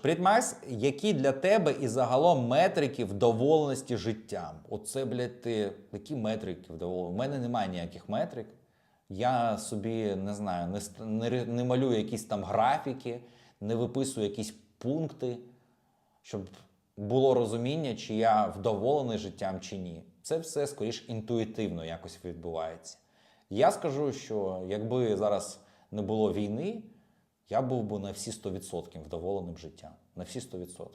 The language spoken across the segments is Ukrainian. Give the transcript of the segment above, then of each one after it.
Привіт, Макс, які для тебе і загалом метрики вдоволеності життям? Оце, блядь, ти які метрики вдоволеності? У мене немає ніяких метрик. Я собі не знаю, не, не, не малюю якісь там графіки, не виписую якісь пункти, щоб було розуміння, чи я вдоволений життям чи ні. Це все скоріш інтуїтивно якось відбувається. Я скажу, що якби зараз не було війни, я був би на всі 100% вдоволеним життям. На всі 100%.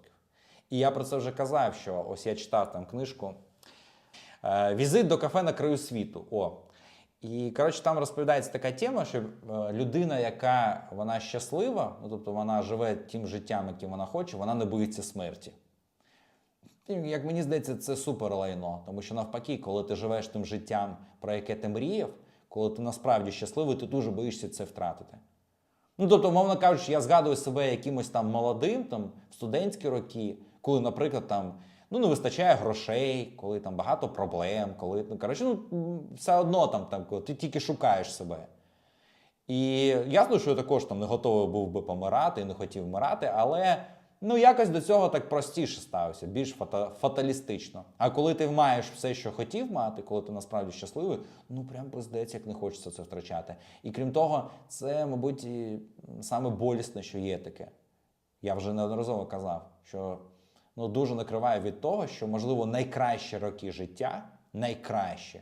І я про це вже казав, що ось я читав там книжку е, Візит до кафе на краю світу. О. І коротше, там розповідається така тема, що е, людина, яка вона щаслива, ну тобто вона живе тим життям, яким вона хоче, вона не боїться смерті. Як мені здається, це супер лайно, тому що навпаки, коли ти живеш тим життям, про яке ти мріяв, коли ти насправді щасливий, ти дуже боїшся це втратити. Ну, тобто, мовно кажучи, я згадую себе якимось там молодим, там, в студентські роки, коли, наприклад, там, ну, не вистачає грошей, коли там багато проблем, коли, ну, коротше, ну, все одно там, там, коли ти тільки шукаєш себе. І ясно, що я також там не готовий був би помирати і не хотів вмирати, але ну якось до цього так простіше ставився, більш фата- фаталістично. А коли ти маєш все, що хотів мати, коли ти насправді щасливий, ну прям здається, як не хочеться це втрачати. І крім того, це, мабуть, і саме болісне, що є таке. Я вже неодноразово казав, що ну, дуже накриває від того, що, можливо, найкращі роки життя, найкращі,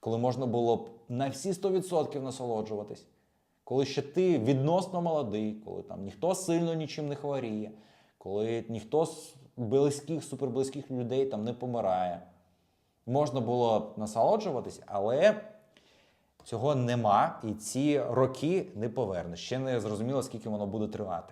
коли можна було б на всі 100% насолоджуватись, коли ще ти відносно молодий, коли там ніхто сильно нічим не хворіє, коли ніхто з близьких, суперблизьких людей там не помирає. Можна було насолоджуватись, але цього нема, і ці роки не повернеш. Ще не зрозуміло, скільки воно буде тривати.